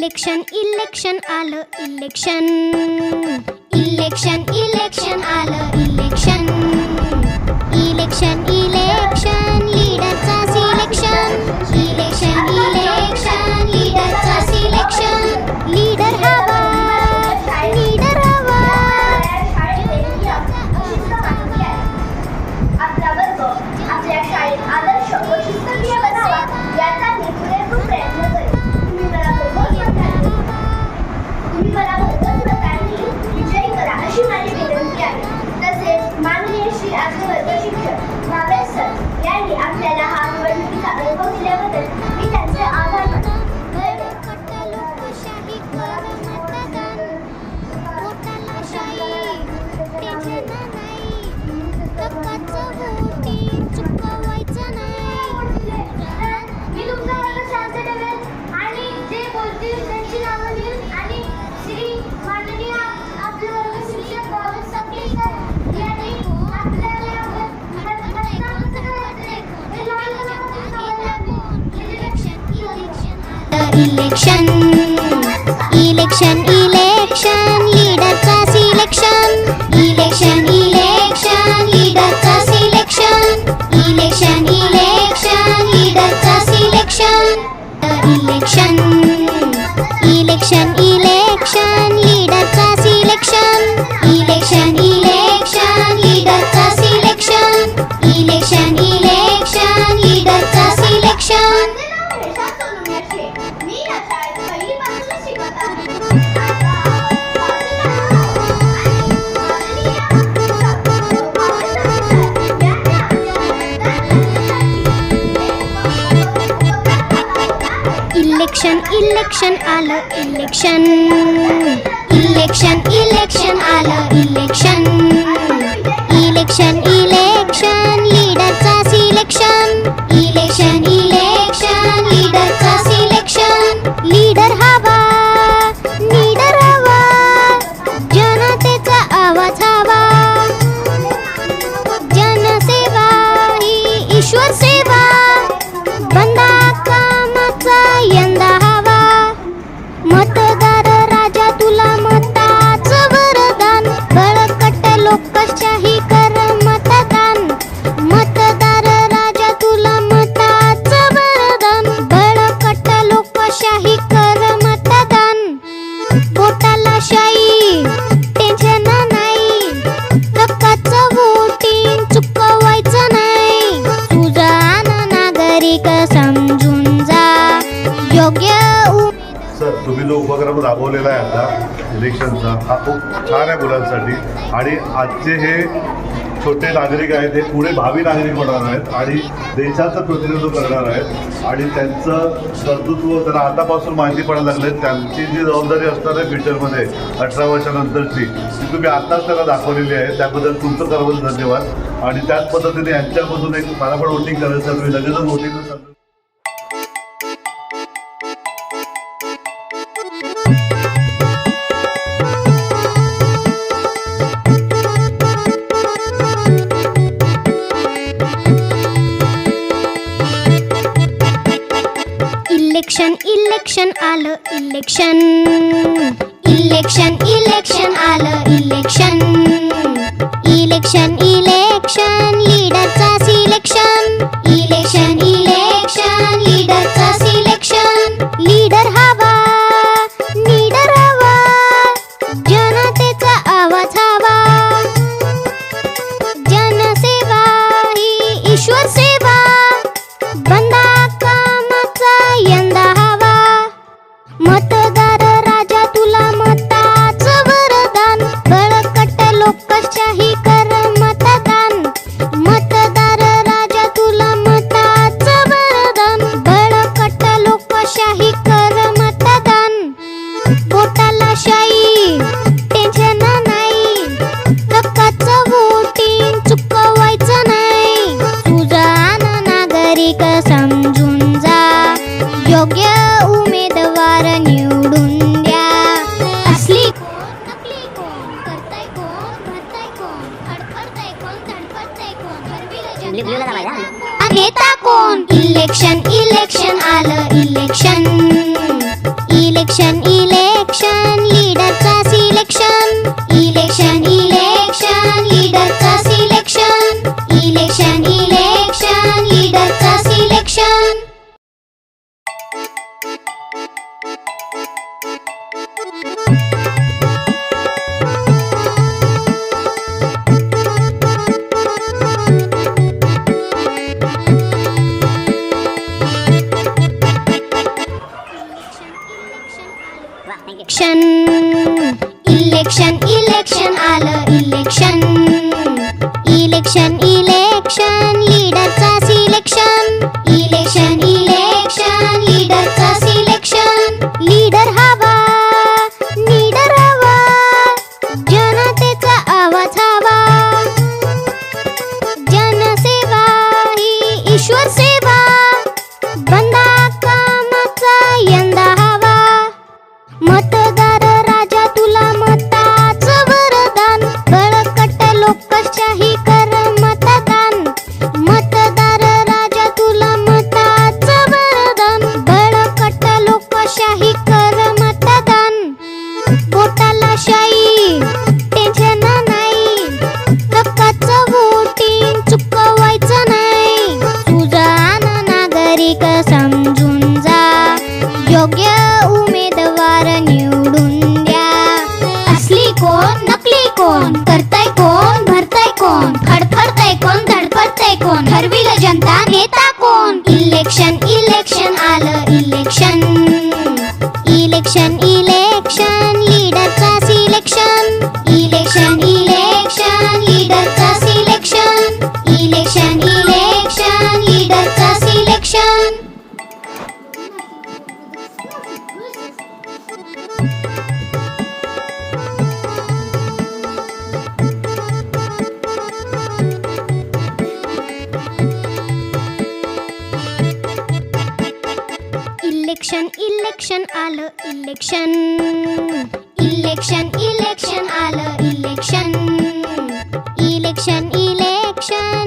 Election election आलं election election election आलं election election election लीडरचा सिलेक्शन इलेक्शन इलेक्शन लीडरचा इलेक्शन इलेक्शन इलेक्शन आलं इलेक्शन इलेक्शन इलेक्शन आलं इलेक्शन इलेक्शन इलेक्शन लीडरचा सिलेक्शन इलेक्शन इलेक्शन लीडरचा सिलेक्शन लीडर हवा लीडर हवा जनतेचा आवाज हवा उपक्रम राबवलेला आहे आता इलेक्शनचा हा खूप छान आहे मुलांसाठी. आणि आजचे हे छोटे नागरिक आहेत हे पुढे भावी नागरिक होणार आहेत आणि देशाचं प्रतिनिधित्व करणार आहेत. आणि त्यांचं कर्तृत्व त्यांना आतापासून माहिती पडायला लागले त्यांची जी जबाबदारी असणार आहे फ्युचरमध्ये अठरा वर्षानंतरची ती तुम्ही आत्ताच त्यांना दाखवलेली आहे. त्याबद्दल तुमचं सर्व धन्यवाद. आणि त्याच पद्धतीने यांच्यापासून एक मला पण वोटिंग करायचं तुम्ही लगेचच वोटिंग इलेक्शन आलं इलेक्शन इलेक्शन इलेक्शन आलं इलेक्शन इलेक्शन इलेक्शन लीडरचा सिलेक्शन इलेक्शन इलेक्शन लीडरचा सिलेक्शन लीडर हवा लीडर हवा. जनतेचा आवाज हवा. जनसेवा ही ईश्वर नेता कोण इलेक्शन इलेक्शन आलं election election election लीडरचा selection election election election election आलं इलेक्शन इलेक्शन इलेक्शन आलं इलेक्शन इलेक्शन इलेक्शन